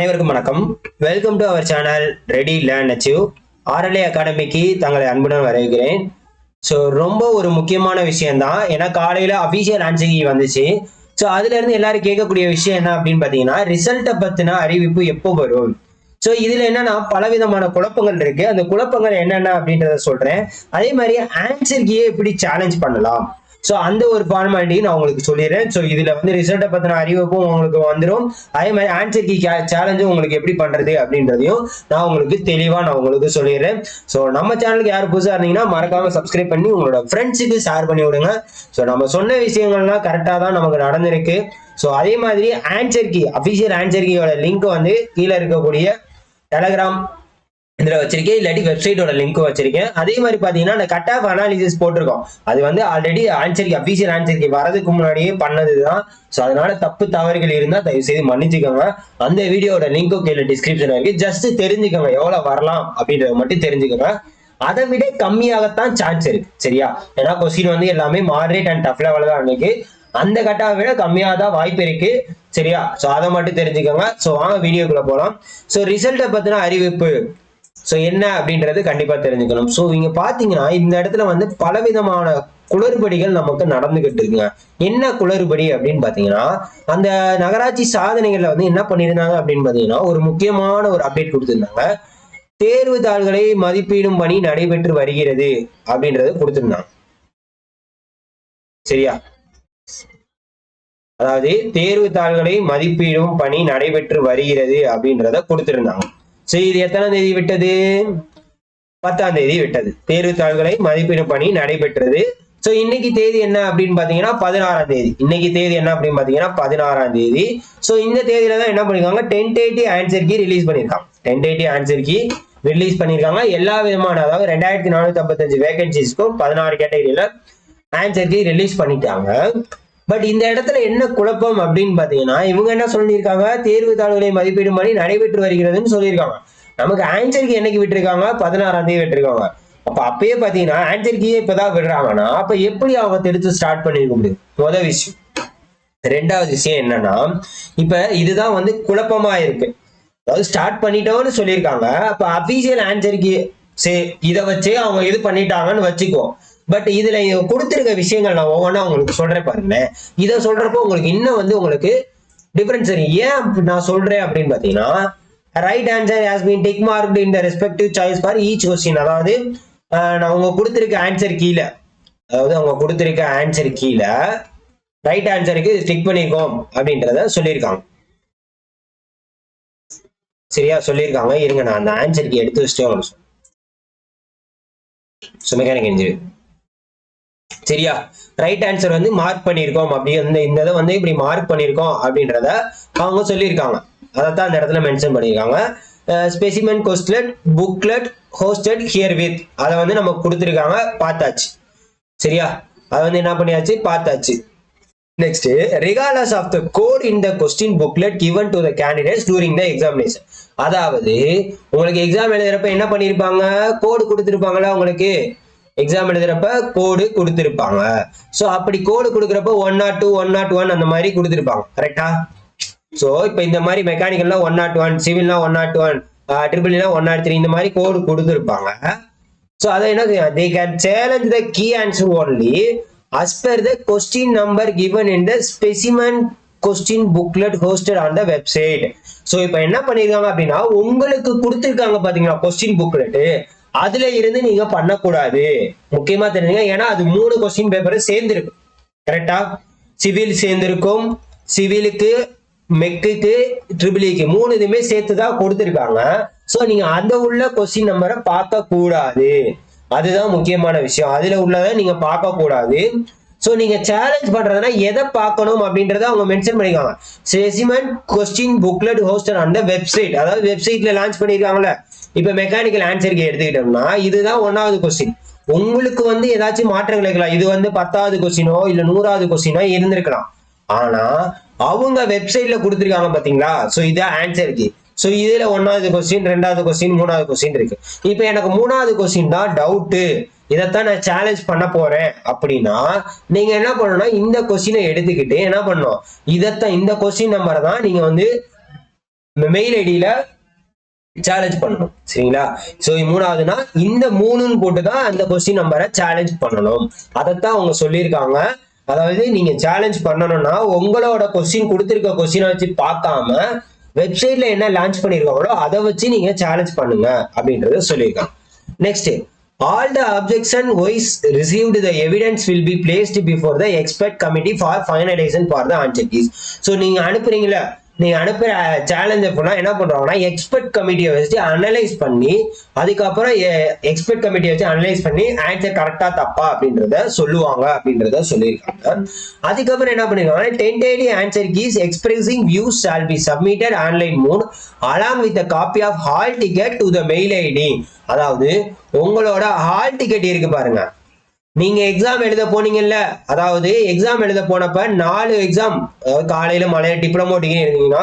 அனைவருக்கும் வணக்கம். Welcome to our channel ready learn achieve RLA அகாடமிக்கு தங்களை அன்புடன் வரவேற்கிறேன். ஸோ ரொம்ப ஒரு முக்கியமான விஷயம்தான். ஏன்னா காலையில் அஃபீஷியல் ஆன்சரிங் வந்துச்சு. ஸோ அதுல இருந்து எல்லாரும் கேட்கக்கூடிய விஷயம் என்ன அப்படின்னு பார்த்தீங்கன்னா ரிசல்ட்டை பற்றின அறிவிப்பு எப்போ வரும்? ஸோ இதுல என்னன்னா பலவிதமான குழப்பங்கள் இருக்கு. அந்த குழப்பங்கள் என்னென்ன அப்படின்றத சொல்றேன். அதே மாதிரி ஆன்சர்கியே எப்படி சேலஞ்ச் பண்ணலாம். ஸோ அந்த ஒரு ஃபார்மாலிட்டியும் நான் உங்களுக்கு சொல்லிடுறேன். ஸோ இதில் வந்து ரிசல்ட்டை பற்றின அறிவிப்பும் உங்களுக்கு வந்துடும் அதே மாதிரி ஆன்சர் கீ சேலஞ்சும் உங்களுக்கு எப்படி பண்ணுறது அப்படின்றதையும் நான் உங்களுக்கு தெளிவாக நான் உங்களுக்கு சொல்லிடுறேன். ஸோ நம்ம சேனலுக்கு யார் புதுசாக இருந்தீங்கன்னா மறக்காம சப்ஸ்கிரைப் பண்ணி உங்களோட ஃப்ரெண்ட்ஸுக்கு ஷேர் பண்ணி விடுங்க. ஸோ நம்ம சொன்ன விஷயங்கள்லாம் கரெக்டாக தான் நமக்கு நடந்திருக்கு. ஸோ அதே மாதிரி ஆன்சர் கீ அஃபிஷியல் ஆன்சர் கீயோட லிங்க் வந்து கீழே இருக்கக்கூடிய டெலகிராம் இதுல வச்சிருக்கேன் இல்லாட்டி வெப்சைட்டோட லிங்க் வச்சிருக்கேன். அதே மாதிரி பாத்தீங்கன்னா அந்த கட் ஆஃப் அனாலிசிஸ் போட்டிருக்கோம். அது வந்து ஆல்ரெடி ஆன்சரிக்கு அபிஷியல் ஆன்சரிக்கு வரதுக்கு முன்னாடியே பண்ணதுதான். ஸோ அதனால தப்பு தவறுகள் இருந்தா தயவு செய்து மன்னிச்சுக்கோங்க. அந்த வீடியோட லிங்க்கும் கீழே டிஸ்கிரிப்ஷன் இருக்கு. ஜஸ்ட் தெரிஞ்சுக்கோங்க எவ்வளவு வரலாம் அப்படின்றத மட்டும் தெரிஞ்சுக்கோங்க. அதை விட கம்மியாகத்தான் சான்ஸ் இருக்கு சரியா? ஏன்னா கொஸ்டின் வந்து எல்லாமே மாடரேட் அண்ட் டஃப் லெவல் தான் இருக்கு அந்த கட்டாவை விட கம்மியாக தான் வாய்ப்பு இருக்கு சரியா? ஸோ அதை மட்டும் தெரிஞ்சுக்கோங்க. ஸோ வாங்க வீடியோக்குள்ள போகலாம் ஸோ ரிசல்ட்டை பத்தின அறிவிப்பு. ஸோ என்ன அப்படின்றது கண்டிப்பா தெரிஞ்சுக்கணும். ஸோ இங்க பாத்தீங்கன்னா இந்த இடத்துல வந்து பலவிதமான குளறுபடிகள் நமக்கு நடந்துகிட்டு இருக்குங்க. என்ன குளறுபடி அப்படின்னு பாத்தீங்கன்னா அந்த நகராட்சி சாதனைகள்ல வந்து என்ன பண்ணியிருந்தாங்க அப்படின்னு பார்த்தீங்கன்னா ஒரு முக்கியமான ஒரு அப்டேட் கொடுத்துருந்தாங்க. தேர்வு தாள்களை மதிப்பீடும் பணி நடைபெற்று வருகிறது அப்படின்றத கொடுத்துருந்தாங்க. சரியா? அதாவது தேர்வு தாள்களை மதிப்பீடும் பணி நடைபெற்று வருகிறது அப்படின்றத கொடுத்திருந்தாங்க. செய்தி இது எத்தனாம் தேதி விட்டது? பத்தாம் தேதி விட்டது. தேர்வு தாள்களை மதிப்பீடும் பணி நடைபெற்றது. சோ இன்னைக்கு தேதி என்ன அப்படின்னு பாத்தீங்கன்னா பதினாறாம் தேதி. இன்னைக்கு தேதி என்ன அப்படின்னு பாத்தீங்கன்னா பதினாறாம் தேதி. சோ இந்த தேதியில தான் என்ன பண்ணிருக்காங்க? டென் ஆன்சர் கீ ரிலீஸ் பண்ணிருக்காங்க. டென்டேட்டிவ் ஆன்சர் கீ ரிலீஸ் பண்ணிருக்காங்க. எல்லா விதமான அதாவது ரெண்டாயிரத்தி நானூத்தி ஐம்பத்தஞ்சு வேகன்சிஸ்க்கும் பதினாறு கேட்டகரியில ஆன்சர் கீ ரிலீஸ் பண்ணிட்டாங்க. பட் இந்த இடத்துல என்ன குழப்பம் அப்படின்னு பாத்தீங்கன்னா இவங்க என்ன சொல்லியிருக்காங்க? தேர்வு தாள்களை மதிப்பீடு பணி நடைபெற்று வருகிறதுன்னு சொல்லியிருக்காங்க. நமக்கு ஆன்சருக்கு என்னைக்கு விட்டுருக்காங்க? பதினாறாம் தேதி விட்டுருக்காங்க. அப்ப அப்பயே பாத்தீங்கன்னா ஆன்சருக்கே கீயே இப்பதான் விடுறாங்கன்னா அப்ப எப்படி அவங்க தெரிஞ்சு ஸ்டார்ட் பண்ணிருக்க முடியும்? முதல் விஷயம். ரெண்டாவது விஷயம் என்னன்னா இப்ப இதுதான் வந்து குழப்பமா இருக்கு. அதாவது ஸ்டார்ட் பண்ணிட்டோம்னு சொல்லியிருக்காங்க. அப்ப அபிஷியல் ஆன்சருக்கு சரி இதை வச்சே அவங்க இது பண்ணிட்டாங்கன்னு வச்சுக்குவோம். பட் இதுல கொடுத்துருக்க விஷயங்கள் நான் ஒவ்வொன்றா உங்களுக்கு சொல்றேன் பாருங்களேன். இதை சொல்றப்போ உங்களுக்கு இன்னும் வந்து உங்களுக்கு டிஃபரன்ஸ் தெரியும். ஏன் நான் சொல்றேன் அப்படின்னு பாத்தீங்கன்னா right answer has been tick mark in the respective choice for each question அதாவது நான் அவங்க கொடுத்துருக்க ஆன்சர் கீழே அதாவது அவங்க கொடுத்துருக்க ஆன்சர் கீழே ரைட் ஆன்சருக்கு ஸ்டிக் பண்ணியிருக்கோம் அப்படின்றத சொல்லியிருக்காங்க. சரியா சொல்லியிருக்காங்க. இருங்க நான் அந்த ஆன்சருக்கு எடுத்து வச்சுட்டு உங்களுக்கு ஸோ மெக்கானிக் இன்ஜினியர் சரியா? ரைட் ஆன்சர் வந்து மார்க் பண்ணியிருக்கோம் அப்படி இந்த இந்த இதை வந்து இப்படி மார்க் பண்ணியிருக்கோம் அப்படின்றத அவங்க சொல்லியிருக்காங்க. அதைத்தான் அந்த இடத்துல மென்ஷன் பண்ணியிருக்காங்க. ஸ்பெசிமென் கொஸ்ட்லெட் புக்லெட் ஹோஸ்டட் ஹியர் வித் அதை வந்து நம்ம கொடுத்துருக்காங்க பார்த்தாச்சு. சரியா? அதை வந்து என்ன பண்ணியாச்சு? பார்த்தாச்சு. Next regardless of the code in the question booklet given to the candidates during the examination அதாவது உங்களுக்கு எக்ஸாம் எழுதுறப்ப என்ன பண்ணியிருப்பாங்க கோடு கொடுத்துருப்பாங்களா உங்களுக்கு. எக்ஸாம் எழுதுறப்ப கோடு கொடுத்துருப்பாங்க. ஸோ அப்படி கோடு கொடுக்குறப்ப one naught two one naught one அந்த மாதிரி கொடுத்துருப்பாங்க. கரெக்டா ஸோ இப்போ இந்த மாதிரி மெக்கானிக்கல்னா ஒன் நாட் ஒன் சிவில்னா ஒன் நாட் ஒன் ட்ரிபிள்னா ஒன் நாட் த்ரீ இந்த மாதிரி கோடு கொடுத்துருப்பாங்க. ஸோ அதை என்ன they can challenge the key answer only as per the question number given in the specimen question booklet hosted on the website so இப்போ என்ன பண்ணியிருக்காங்க அப்படின்னா உங்களுக்கு கொடுத்துருக்காங்க பாத்தீங்களா கொஸ்டின் புக்லெட் அதுல இருந்து நீங்க பண்ணக்கூடாது. முக்கியமா தெரிஞ்சுங்க ஏன்னா அது மூணு கொஸ்டின் பேப்பர் சேர்ந்துருக்கும். கரெக்டா சிவில் சேர்ந்திருக்கும். சிவிலுக்கு மெக்குக்கு ட்ரிபிளிக்கு மூணு இதுமே சேர்த்து தான் கொடுத்துருக்காங்க. ஸோ நீங்க அந்த உள்ள கொஸ்டின் நம்பரை பார்க்க கூடாது அதுதான் முக்கியமான விஷயம். அதுல உள்ளதை நீங்க பார்க்க கூடாது ஸோ நீங்க சேலஞ்ச் பண்றதுனா எதை பார்க்கணும் அப்படின்றத அவங்க மென்ஷன் பண்ணிருக்காங்க. ஸ்பெசிமன் கொஸ்டின் புக்லெட் ஹோஸ்டர் அந்த வெப்சைட் அதாவது வெப்சைட்ல லான்ச் பண்ணிருக்காங்களே இப்ப மெக்கானிக்கல் ஆன்சருக்கு எடுத்துக்கிட்டோம்னா இதுதான் ஒன்னாவது கொஸ்டின் உங்களுக்கு வந்து ஏதாச்சும் மாற்றங்கள் இருக்கலாம். இது வந்து பத்தாவது கொஸ்டினோ இல்ல நூறாவது கொஸ்டினோ இருந்திருக்கலாம். ஆனா அவங்க வெப்சைட்ல கொடுத்துருக்காங்க பாத்தீங்களா? சோ இதான் ஆன்சருக்கு ஸோ இதுல ஒன்னாவது கொஸ்டின் ரெண்டாவது கொஸ்டின் மூணாவது கொஸ்டின் இருக்கு. இப்போ எனக்கு மூணாவது கொஸ்டின் தான் டவுட்டு இதைத்தான் நான் சேலஞ்ச் பண்ண போறேன். அப்படின்னா நீங்க என்ன பண்ணணும்னா இந்த கொஸ்டினை எடுத்துக்கிட்டு என்ன பண்ணணும்? இதைத்தான் இந்த கொஸ்டின் நம்பரை தான் நீங்க வந்து மெயில் ஐடியில சேலஞ்ச் பண்ணணும். சரிங்களா? சோ மூணாவதுனா இந்த மூணுன்னு போட்டு தான் அந்த கொஸ்டின் நம்பரை சேலஞ்ச் பண்ணணும். அதைத்தான் அவங்க சொல்லியிருக்காங்க. அதாவது நீங்க சேலஞ்ச் பண்ணணும்னா உங்களோட கொஸ்டின் கொடுத்துருக்க கொஸ்டினை வச்சு பார்க்காம வெப்சைட்ல என்ன லான்ச் பண்ணிருக்காங்களோ அதை வச்சு நீங்க சேலஞ்ச் பண்ணுங்க அப்படின்றத சொல்லியிருக்காங்க. Next all the objection wise received the evidence will be placed before the expert committee for finalisation for the answer keys so நீங்க அனுப்புறீங்களா நீங்க அனுப்புற சேலஞ்ச் அப்படின்னா என்ன பண்றாங்கன்னா எக்ஸ்பர்ட் கமிட்டியை வச்சு அனலைஸ் பண்ணி அதுக்கப்புறம் எக்ஸ்பர்ட் கமிட்டியை வச்சு அனலைஸ் பண்ணி ஆன்சர் கரெக்டா தப்பா அப்படின்றத சொல்லுவாங்க அப்படின்றத சொல்லியிருக்காங்க. அதுக்கப்புறம் என்ன பண்ணிருக்காங்க tentative answer keys expressing views shall be submitted online mode along with copy of hall ticket to the mail ID அதாவது உங்களோட ஹால் டிக்கெட் இருக்கு பாருங்க. நீங்க எக்ஸாம் எழுத போனீங்கல்ல அதாவது எக்ஸாம் எழுத போனப்ப நாலு எக்ஸாம் காலையில மலையில டிப்ளமோ டிகிரி எழுதிங்கன்னா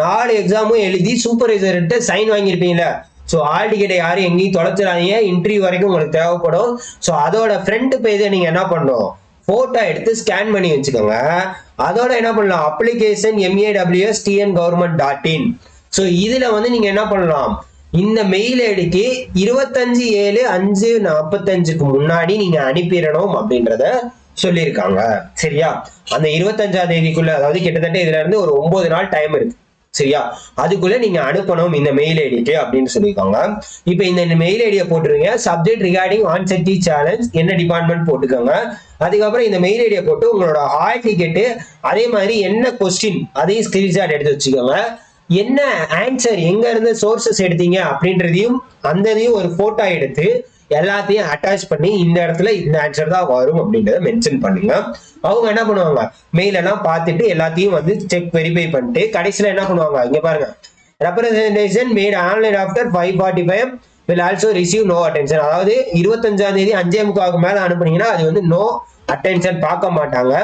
நாலு எக்ஸாமும் எழுதி சூப்பர்வைசர்கிட்ட சைன் வாங்கியிருப்பீங்கல்ல. ஸோ ஆல் டிக்கெட்டை யாரும் எங்கேயும் தொலைச்சிடாதீங்க. இன்டர்வியூ வரைக்கும் உங்களுக்கு தேவைப்படும். ஸோ அதோட ஃப்ரண்ட் பேஜை நீங்க என்ன பண்ணணும்? போட்டோ எடுத்து ஸ்கேன் பண்ணி வச்சுக்கோங்க. அதோட என்ன பண்ணலாம்? Application MAWS TN government dot in so இதுல வந்து நீங்க என்ன பண்ணலாம்? இந்த மெயில் ஐடிக்கு இருபத்தஞ்சு ஏழு அஞ்சு நாற்பத்தஞ்சுக்கு முன்னாடி நீங்க அனுப்பிடணும் அப்படின்றத சொல்லியிருக்காங்க. சரியா? அந்த இருபத்தஞ்சாம் தேதிக்குள்ள அதாவது கிட்டத்தட்ட இதுல இருந்து ஒரு ஒன்பது நாள் டைம் இருக்கு. சரியா? அதுக்குள்ள நீங்க அனுப்பணும் இந்த மெயில் ஐடிக்கு அப்படின்னு சொல்லியிருக்காங்க. இப்போ இந்த மெயில் ஐடியை போட்டுருங்க சப்ஜெக்ட் ரிகார்டிங் ஆன்சர் செட்டி சேலஞ்ச் என்ன டிபார்ட்மெண்ட் போட்டுக்கோங்க அதுக்கப்புறம் இந்த மெயில் ஐடியை போட்டு உங்களோட ஹால் டிக்கெட்டு அதே மாதிரி என்ன கொஸ்டின் அதையும் ஸ்கிரீன்ஷாட் எடுத்து வச்சுக்கோங்க. என்ன ஆன்சர் எங்க இருந்து சோர்சஸ் எடுத்தீங்க அப்படின்றதையும் அந்த இதையும் ஒரு போட்டோ எடுத்து எல்லாத்தையும் அட்டாச் பண்ணி இந்த இடத்துல இந்த ஆன்சர் தான் வரும் அப்படின்றத மென்ஷன் பண்ணுங்க. அவங்க என்ன பண்ணுவாங்க? மெயில் எல்லாம் பார்த்துட்டு எல்லாத்தையும் வந்து செக் வெரிஃபை பண்ணிட்டு கடைசியில என்ன பண்ணுவாங்க? இங்க பாருங்க. Representation made online after five forty five will also receive no attention அதாவது இருபத்தஞ்சாம் தேதி அஞ்சே முக்காவுக்கு மேல அனுப்புனீங்கன்னா அது வந்து நோ அட்டென்ஷன் பார்க்க மாட்டாங்க.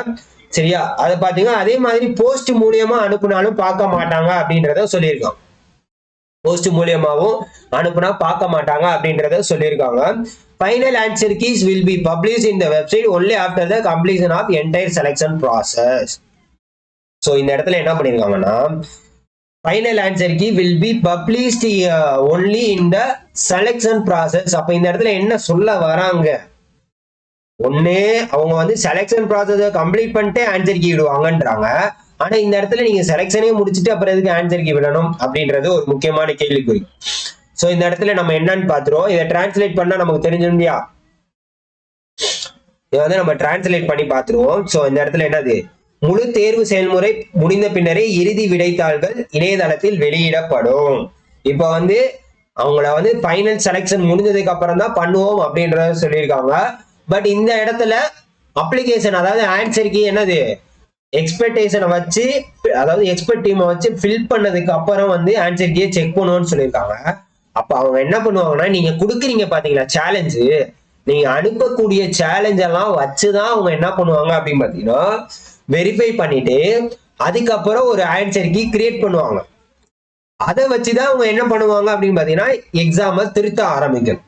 சரியா? அதை பார்த்தீங்கன்னா அதே மாதிரி போஸ்ட் மூலியமா அனுப்புனாலும் பார்க்க மாட்டாங்க அப்படின்றத சொல்லியிருக்காங்க. போஸ்ட் மூலியமாகவும் அனுப்புனா பார்க்க மாட்டாங்க அப்படின்றத சொல்லியிருக்காங்க. Final answer keys will be publish in the website only after the completion of entire selection process so இந்த இடத்துல என்ன பண்ணியிருக்காங்கன்னா final answer key will be published only in the selection process அப்போ இந்த இடத்துல என்ன சொல்ல வராங்க? ஒண்ணு அவங்க வந்து செலெக்ஷன் ப்ராசஸை கம்ப்ளீட் பண்ணிட்டு ஆன்சர் கீ விடுவாங்கன்றாங்க. ஆனா இந்த இடத்துல நீங்க செலெக்ஷனே முடிச்சுட்டு அப்புறம் எதுக்கு ஆன்சர் கீ விடணும் அப்படின்றது ஒரு முக்கியமான கேள்விக்குறி. சோ இந்த இடத்துல நம்ம என்னன்னு பாத்துருவோம் இதை டிரான்ஸ்லேட் பண்ணா நமக்கு தெரிஞ்சிடும் இல்லையா? இதை வந்து நம்ம டிரான்ஸ்லேட் பண்ணி பார்த்துருவோம். சோ இந்த இடத்துல என்னது? முழு தேர்வு செயல்முறை முடிந்த பின்னரே இறுதி விடைத்தாள்கள் இணையதளத்தில் வெளியிடப்படும். இப்போ வந்து அவங்கள வந்து ஃபைனல் செலெக்ஷன் முடிஞ்சதுக்கு அப்புறம் தான் பண்ணுவோம் அப்படின்றத சொல்லியிருக்காங்க. பட் இந்த இடத்துல அப்ளிகேஷன் அதாவது ஆன்சருக்கு என்னது? எக்ஸ்பெக்டேஷனை வச்சு அதாவது எக்ஸ்பெக்ட் டீமை வச்சு ஃபில் பண்ணதுக்கு அப்புறம் வந்து ஆன்சர் கீயை செக் பண்ணுவோம்னு சொல்லியிருக்காங்க. அப்போ அவங்க என்ன பண்ணுவாங்கன்னா நீங்க கொடுக்குறீங்க பாத்தீங்களா சேலஞ்சு நீங்க அனுப்பக்கூடிய சேலஞ்ச் எல்லாம் வச்சுதான் அவங்க என்ன பண்ணுவாங்க அப்படின்னு பாத்தீங்கன்னா வெரிஃபை பண்ணிட்டு அதுக்கப்புறம் ஒரு ஆன்சர் கீ கிரியேட் பண்ணுவாங்க. அதை வச்சுதான் அவங்க என்ன பண்ணுவாங்க அப்படின்னு பாத்தீங்கன்னா எக்ஸாமை திருத்த ஆரம்பிக்கணும்.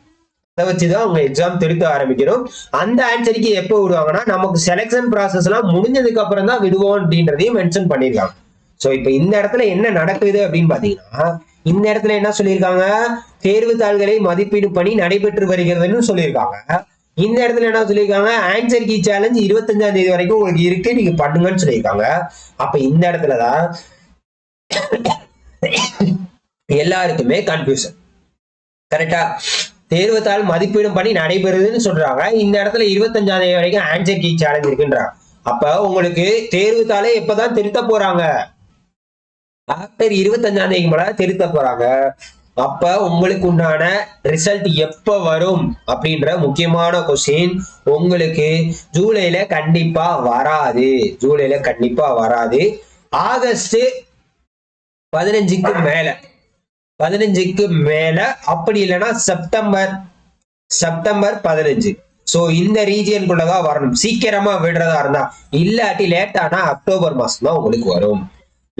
அதை வச்சுதான் அவங்க எக்ஸாம் திருத்த ஆரம்பிக்கணும் அந்த ஆன்சருக்கு எப்போ விடுவாங்கன்னா நமக்கு செலெக்ஷன் ப்ராசஸ் எல்லாம் முடிஞ்சதுக்கு அப்புறம் தான் விடுவோம் அப்படின்றதையும் மென்ஷன் பண்ணியிருக்காங்க. ஸோ இப்போ இந்த இடத்துல என்ன நடக்குது அப்படின்னு பாத்தீங்கன்னா இந்த இடத்துல என்ன சொல்லியிருக்காங்க? தேர்வு தாள்களை மதிப்பீடு பணி நடைபெற்று வருகிறதுன்னு சொல்லியிருக்காங்க. இந்த இடத்துல என்ன சொல்லியிருக்காங்க? ஆன்சர் கீ சேலஞ்ச் இருபத்தஞ்சாம் தேதி வரைக்கும் உங்களுக்கு இருக்கு நீங்க பண்ணுங்கன்னு சொல்லியிருக்காங்க. அப்ப இந்த இடத்துலதான் எல்லாருக்குமே கன்ஃபியூஷன் கரெக்டா தேர்வுத்தாள் மதிப்பீடும் பண்ணி நடைபெறுதுன்னு சொல்றாங்க. இந்த இடத்துல இருபத்தஞ்சாம் தேதி வரைக்கும் ஆன்சர் கீ சேலஞ்ச் இருக்குன்றாங்க. அப்ப உங்களுக்கு தேர்வுத்தாளே எப்பதான் திருத்த போறாங்க? ஆஃப்டர் இருபத்தஞ்சாம் தேதிக்கு மேல திருத்த போறாங்க. அப்ப உங்களுக்கு உண்டான ரிசல்ட் எப்ப வரும் அப்படின்ற முக்கியமான கொஸ்டின் உங்களுக்கு ஜூலைல கண்டிப்பா வராது. ஜூலைல கண்டிப்பா வராது. ஆகஸ்ட் பதினஞ்சுக்கு மேல. பதினஞ்சுக்கு மேல அப்படி இல்லைன்னா செப்டம்பர் செப்டம்பர் பதினஞ்சு. சோ இந்த ரீஜியனுக்குள்ளதான் வரணும். சீக்கிரமா விடுறதா இருந்தா. இல்லாட்டி லேட்டானா அக்டோபர் மாசம் தான் உங்களுக்கு வரும்.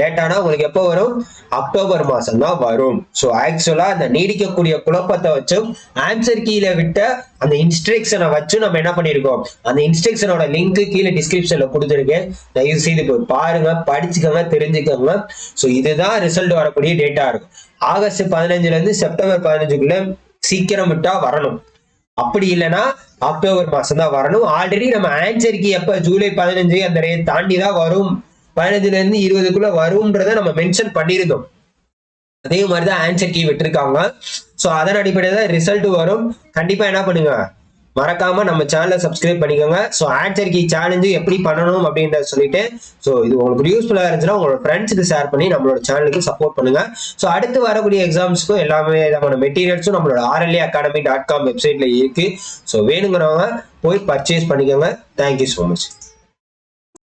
லேட்டானா உங்களுக்கு எப்போ வரும்? அக்டோபர் மாசம் தான் வரும். ஸோ ஆக்சுவலா அந்த நீடிக்கக்கூடிய குழப்பத்தை வச்சும் ஆன்சர் கீழே விட்ட அந்த இன்ஸ்ட்ரக்ஷனை வச்சு நம்ம என்ன பண்ணியிருக்கோம் அந்த இன்ஸ்ட்ரக்ஷனோட லிங்க் கீழே டிஸ்கிரிப்ஷன்ல கொடுத்துருக்கேன். தயவு செய்து போய் பாருங்க படிச்சுக்கோங்க தெரிஞ்சுக்கோங்க. ஸோ இதுதான் ரிசல்ட் வரக்கூடிய டேட்டா இருக்கும். ஆகஸ்ட் பதினஞ்சுல இருந்து செப்டம்பர் பதினஞ்சுக்குள்ள சீக்கிரம் விட்டா வரணும். அப்படி இல்லைன்னா அக்டோபர் மாசம் தான் வரணும். ஆல்ரெடி நம்ம ஆன்சருக்கு எப்ப? ஜூலை பதினஞ்சு அந்த ரேட் தாண்டி தான் வரும். பதினஞ்சுல இருந்து இருபதுக்குள்ள வரும்ன்றத நம்ம மென்ஷன் பண்ணியிருந்தோம். அதே மாதிரி தான் ஆன்சர் கீ விட்டுருக்காங்க. ஸோ அதன் அடிப்படையில் தான் ரிசல்ட் வரும். கண்டிப்பா என்ன பண்ணுங்க? மறக்காம நம்ம சேனலை சப்ஸ்கிரைப் பண்ணிக்கோங்க. ஸோ ஆன்சர் கீ சேலஞ்சு எப்படி பண்ணணும் அப்படின்றத சொல்லிட்டு ஸோ இது உங்களுக்கு யூஸ்ஃபுல்லாக இருந்துச்சுன்னா உங்களோட ஃப்ரெண்ட்ஸுக்கு ஷேர் பண்ணி நம்மளோட சேனலுக்கு சப்போர்ட் பண்ணுங்க. ஸோ அடுத்து வரக்கூடிய எக்ஸாம்ஸ்க்கும் எல்லாமே விதமான மெட்டீரியல்ஸும் நம்மளோட ஆர்எல்ஏ அகாடமி டாட் காம் வெப்சைட்ல இருக்கு. ஸோ வேணுங்கிறவங்க போய் பர்ச்சேஸ் பண்ணிக்கோங்க. Thank you so much